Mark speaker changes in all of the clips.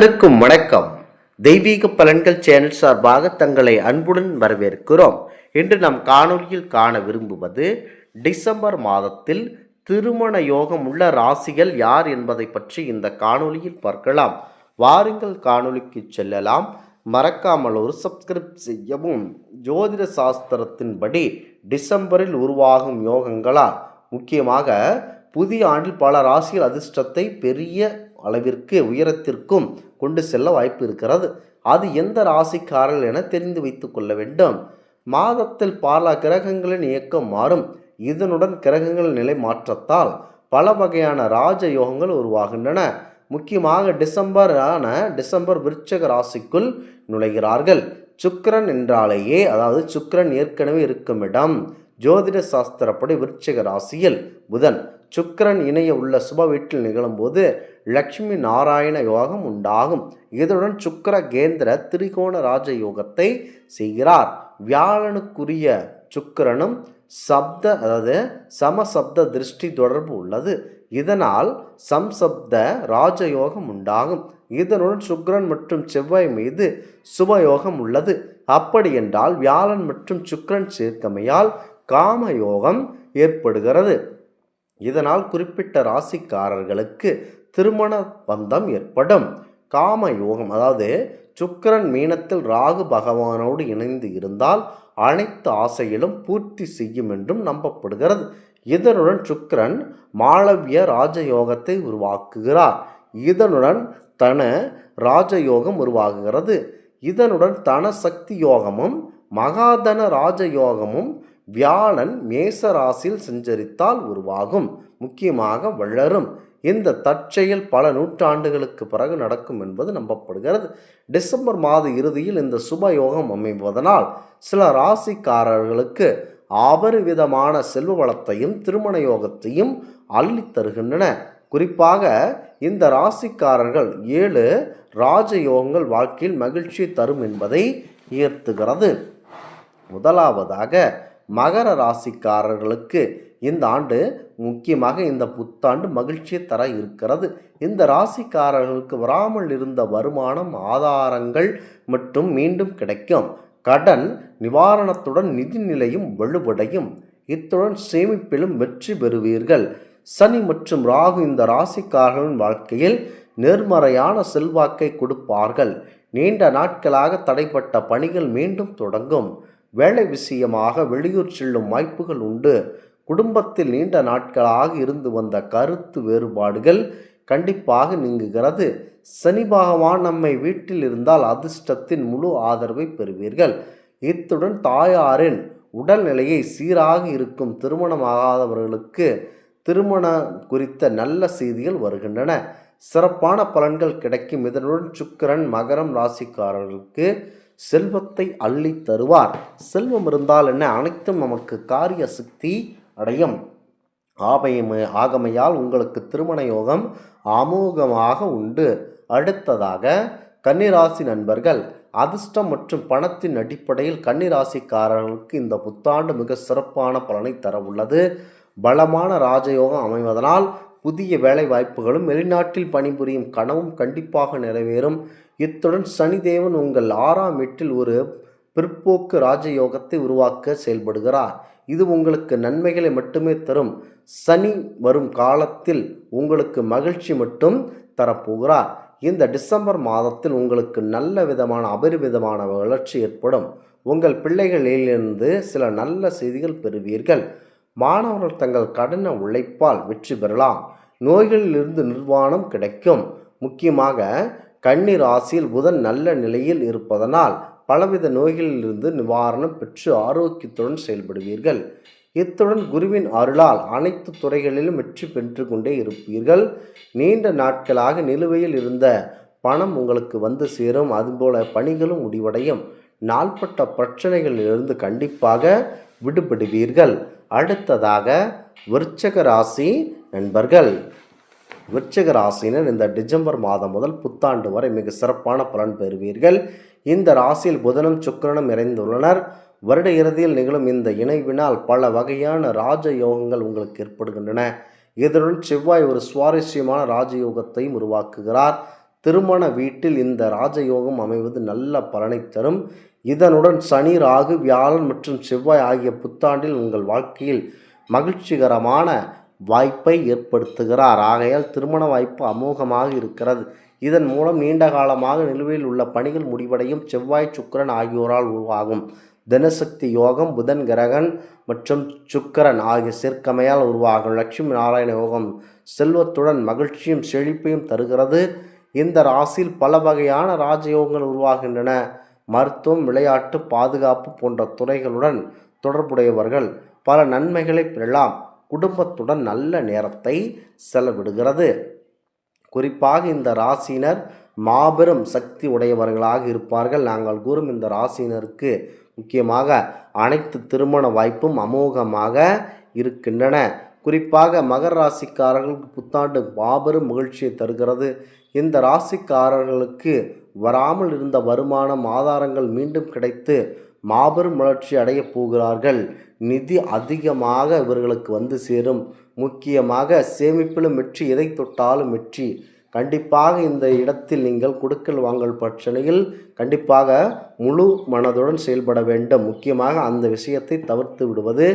Speaker 1: அனைவருக்கும் வணக்கம். தெய்வீக பலன்கள் சேனல் சார்பாக தங்களை அன்புடன் வரவேற்கிறோம். இன்று நாம் காணொலியில் காண விரும்புவது டிசம்பர் மாதத்தில் திருமண யோகம் உள்ள ராசிகள் யார் என்பதை பற்றி இந்த காணொலியில் பார்க்கலாம். வாருங்கள் காணொலிக்கு செல்லலாம். மறக்காமல் ஒரு சப்ஸ்கிரைப் செய்யவும். ஜோதிட சாஸ்திரத்தின்படி டிசம்பரில் உருவாகும் யோகங்களால் முக்கியமாக புதிய ஆண்டில் பல ராசிகள் அதிர்ஷ்டத்தை பெரிய அளவிற்கு உயரத்திற்கும் கொண்டு செல்ல வாய்ப்பு இருக்கிறது. அது எந்த ராசிக்காரர்கள் என தெரிந்து வைத்துக்கொள்ள வேண்டும். மாதத்தில் பல கிரகங்களின் இயக்கம் மாறும். இதனுடன் கிரகங்கள் நிலை மாற்றத்தால் பல வகையான ராஜ யோகங்கள் உருவாகின்றன. முக்கியமாக டிசம்பர் ஆன டிசம்பர் விருச்சக ராசிக்குள் நுழைகிறார்கள். சுக்கரன் என்றாலேயே அதாவது சுக்கரன் ஏற்கனவே இருக்கும் இடம். ஜோதிட சாஸ்திரப்படி விருச்சிக ராசியில் புதன் சுக்கிரன் இணைய உள்ள சுப வீட்டில் நிகழும்போது லக்ஷ்மி நாராயண யோகம் உண்டாகும். இதனுடன் சுக்கர கேந்திர திரிகோண ராஜ யோகத்தை செய்கிறார். வியாழனுக்குரிய சுக்கிரனும் சப்த அதாவது சமசப்த திருஷ்டி தொடர்பு உள்ளது. இதனால் சம்சப்த ராஜயோகம் உண்டாகும். இதனுடன் சுக்கிரன் மற்றும் செவ்வாய் மீது சுபயோகம் உள்ளது. அப்படி என்றால் வியாழன் மற்றும் சுக்கிரன் சேர்க்கமையால் காமயோகம் ஏற்படுகிறது. இதனால் குறிப்பிட்ட ராசிக்காரர்களுக்கு திருமண பந்தம் ஏற்படும். காம யோகம் அதாவது சுக்கிரன் மீனத்தில் ராகு பகவானோடு இணைந்து இருந்தால் அனைத்து ஆசைகளும் பூர்த்தி செய்யும் என்றும் நம்பப்படுகிறது. இதனுடன் சுக்கரன் மாளவிய ராஜயோகத்தை உருவாக்குகிறார். இதனுடன் தன ராஜயோகம் உருவாகுகிறது இதனுடன் தன சக்தி யோகமும் மகாதன ராஜயோகமும் வியாழன் மேச ராசியில் சஞ்சரித்தால் உருவாகும். முக்கியமாக வளரும் இந்த தற்செயல் பல நூற்றாண்டுகளுக்கு பிறகு நடக்கும் என்பது நம்பப்படுகிறது. டிசம்பர் மாத இறுதியில் இந்த சுப யோகம் அமைவதனால் சில ராசிக்காரர்களுக்கு அபரிவிதமான செல்வ வளத்தையும் திருமண யோகத்தையும் அள்ளி தருகின்றன. குறிப்பாக இந்த ராசிக்காரர்கள் ஏழு ராஜயோகங்கள் வாழ்க்கையில் மகிழ்ச்சி தரும் என்பதை உயர்த்துகிறது முதலாவதாக மகர ராசிக்காரர்களுக்கு இந்த ஆண்டு முக்கியமாக இந்த புத்தாண்டு மகிழ்ச்சியை தர இருக்கிறது. இந்த ராசிக்காரர்களுக்கு வராமல் இருந்த வருமானம் ஆதாரங்கள் மற்றும் மீண்டும் கிடைக்கும். கடன் நிவாரணத்துடன் நிதி நிலையும் வலுவடையும். இத்துடன் சேமிப்பிலும் வெற்றி பெறுவீர்கள். சனி மற்றும் ராகு இந்த ராசிக்காரர்களின் வாழ்க்கையில் நேர்மறையான செல்வாக்கை கொடுப்பார்கள். நீண்ட நாட்களாக தடைப்பட்ட பணிகள் மீண்டும் தொடங்கும். வேலை விஷயமாக வெளியூர் செல்லும் வாய்ப்புகள் உண்டு. குடும்பத்தில் நீண்ட நாட்களாக இருந்து வந்த கருத்து வேறுபாடுகள் கண்டிப்பாக நீங்குகிறது. சனி பகவான் நம்மை வீட்டில் இருந்தால் அதிர்ஷ்டத்தின் முழு ஆதரவை பெறுவீர்கள். இத்துடன் தாயாரின் உடல்நிலையை சீராக இருக்கும் திருமணமாகாதவர்களுக்கு திருமணம் குறித்த நல்ல செய்திகள் வருகின்றன. சிறப்பான பலன்கள் கிடைக்கும். இதனுடன் சுக்கிரன் மகரம் ராசிக்காரர்களுக்கு செல்வத்தை அள்ளி தருவார். செல்வம் இருந்தால் என்ன? அனைத்தும் நமக்கு காரிய சக்தி அடையும். ஆபயம் ஆகமையால் உங்களுக்கு திருமண யோகம் அமோகமாக உண்டு. அடுத்ததாக கன்னிராசி நண்பர்கள் அதிர்ஷ்டம் மற்றும் பணத்தின் அடிப்படையில் கன்னிராசிக்காரர்களுக்கு இந்த புத்தாண்டு மிக சிறப்பான பலனை தர உள்ளது பலமான ராஜயோகம் அமைவதனால் புதிய வேலை வாய்ப்புகளும் வெளிநாட்டில் பணிபுரியும் கனவும் கண்டிப்பாக நிறைவேறும். இத்துடன் சனிதேவன் உங்கள் ஆறாம் வீட்டில் ஒரு பிற்போக்கு ராஜயோகத்தை உருவாக்க செயல்படுகிறார். இது உங்களுக்கு நன்மைகளை மட்டுமே தரும். சனி வரும் காலத்தில் உங்களுக்கு மகிழ்ச்சி மட்டும் தரப்போகிறார். இந்த டிசம்பர் மாதத்தில் உங்களுக்கு நல்ல விதமான அபரிவிதமான வளர்ச்சி ஏற்படும். உங்கள் பிள்ளைகளிலிருந்து சில நல்ல செய்திகள் பெறுவீர்கள். மாணவர்கள் தங்கள் கடின உழைப்பால் வெற்றி பெறலாம். நோய்களிலிருந்து நிர்வாணம் கிடைக்கும். முக்கியமாக கண்ணீர் ராசியில் புதன் நல்ல நிலையில் இருப்பதனால் பலவித நோய்களிலிருந்து நிவாரணம் பெற்று ஆரோக்கியத்துடன் செயல்படுவீர்கள். இத்துடன் குருவின் அருளால் அனைத்து துறைகளிலும் வெற்றி பெற்று கொண்டே இருப்பீர்கள். நீண்ட நாட்களாக நிலுவையில் இருந்த பணம் உங்களுக்கு வந்து சேரும். அதுபோல பணிகளும் முடிவடையும். நாள்பட்ட பிரச்சனைகளிலிருந்து கண்டிப்பாக விடுபடுவீர்கள். அடுத்ததாக விருச்சக ராசி நண்பர்கள். விருச்சக ராசினர் இந்த டிசம்பர் மாதம் முதல் புத்தாண்டு வரை மிக சிறப்பான பலன் பெறுவீர்கள். இந்த ராசியில் புதனும் சுக்கிரனும் இறைந்துள்ளனர் வருட இறுதியில் நிகழும் இந்த இணைவினால் பல வகையான ராஜ யோகங்கள் உங்களுக்கு ஏற்படுகின்றன. இதனுடன் செவ்வாய் ஒரு சுவாரஸ்யமான ராஜயோகத்தையும் உருவாக்குகிறார். திருமண வீட்டில் இந்த ராஜயோகம் அமைவது நல்ல பலனை தரும். இதனுடன் சனி ராகு வியாழன் மற்றும் செவ்வாய் ஆகிய புத்தாண்டில் உங்கள் வாழ்க்கையில் மகிழ்ச்சிகரமான வாய்ப்பை ஏற்படுத்துகிறார். ஆகையால் திருமண வாய்ப்பு அமோகமாக இருக்கிறது. இதன் மூலம் நீண்ட காலமாக நிலுவையில் உள்ள பணிகள் முடிவடையும். செவ்வாய் சுக்கிரன் ஆகியோரால் உருவாகும். தினசக்தி யோகம் புதன் கிரகன் மற்றும் சுக்கிரன் ஆகிய சேர்க்கமையால் உருவாகும். லட்சுமி நாராயண யோகம் செல்வத்துடன் மகிழ்ச்சியும் செழிப்பையும் தருகிறது. இந்த ராசியில் பல வகையான ராஜயோகங்கள் உருவாகின்றன. மருத்துவம் விளையாட்டு பாதுகாப்பு போன்ற துறைகளுடன் தொடர்புடையவர்கள் பல நன்மைகளை பெறலாம். குடும்பத்துடன் நல்ல நேரத்தை செலவிடுகிறது. குறிப்பாக இந்த ராசியினர் மாபெரும் சக்தி உடையவர்களாக இருப்பார்கள். நாங்கள் கூறும் இந்த ராசியினருக்கு முக்கியமாக அனைத்து திருமண வாய்ப்பும் அமோகமாக இருக்கின்றன. குறிப்பாக மகர ராசிக்காரர்களுக்கு புத்தாண்டு மாபெரும் மகிழ்ச்சியை தருகிறது. இந்த ராசிக்காரர்களுக்கு வராமல் இருந்த வருமானம் ஆதாரங்கள் மீண்டும் கிடைத்து மாபெரும் வளர்ச்சி அடையப் போகிறார்கள். நிதி அதிகமாக இவர்களுக்கு வந்து சேரும். முக்கியமாக சேமிப்பிலும் வெற்றி எதை தொட்டாலும் வெற்றி. கண்டிப்பாக இந்த இடத்தில் நீங்கள் கொடுக்கல் வாங்கல் பிரச்சனையில் கண்டிப்பாக முழு மனதுடன் செயல்பட வேண்டும். முக்கியமாக அந்த விஷயத்தை தவிர்த்து விடுவது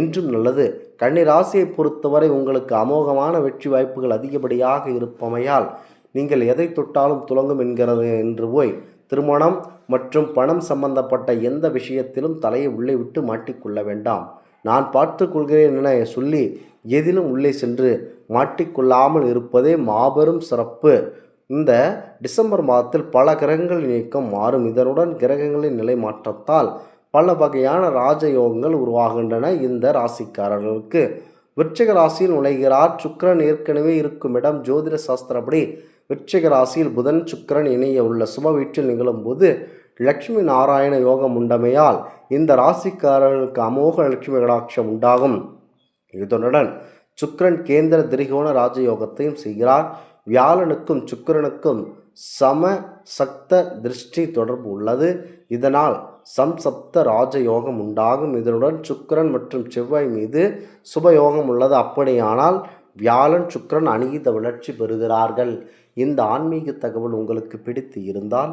Speaker 1: இன்றும் நல்லது. கன்னி ராசியை பொறுத்தவரை உங்களுக்கு அமோகமான வெற்றி வாய்ப்புகள் அதிகப்படியாக இருப்பமையால் நீங்கள் எதை தொட்டாலும் துலங்கும் என்கிறது என்று போய் திருமணம் மற்றும் பணம் சம்பந்தப்பட்ட எந்த விஷயத்திலும் தலையை உள்ளே விட்டு மாட்டிக்கொள்ள வேண்டாம். நான் பார்த்து கொள்கிறேன் என சொல்லி எதிலும் உள்ளே சென்று மாட்டிக்கொள்ளாமல் இருப்பதே மாபெரும் சிறப்பு. இந்த டிசம்பர் மாதத்தில் பல கிரகங்களின் இயக்கம் மாறும். இதனுடன் கிரகங்களின் நிலை மாற்றத்தால் பல வகையான ராஜயோகங்கள் உருவாகின்றன இந்த ராசிக்காரர்களுக்கு. விருச்சிக ராசியில் நுழைகிறார். சுக்கிரன் ஏற்கனவே இருக்கும் இடம் ஜோதிட சாஸ்திரப்படி விருச்சிக ராசியில் புதன் சுக்கிரன் இணைய உள்ள சுப வீட்டில் நிகழும்போது லட்சுமி நாராயண யோகம் உண்டமையால் இந்த ராசிக்காரர்களுக்கு அமோக லட்சுமி கடாட்சம் உண்டாகும். இதனுடன் சுக்கரன் கேந்திர திரிகோண ராஜயோகத்தையும் செய்கிறார். வியாழனுக்கும் சுக்கிரனுக்கும் சம சக்த திருஷ்டி தொடர்பு உள்ளது. இதனால் சம்சப்த ராஜயோகம் உண்டாகும். இதனுடன் சுக்கரன் மற்றும் செவ்வாய் மீது சுபயோகம் உள்ளது. அப்படியானால் வியாழன் சுக்கிரன் அநீத வளர்ச்சி பெறுகிறார்கள். இந்த ஆன்மீக தகவல் உங்களுக்கு பிடித்து இருந்தால்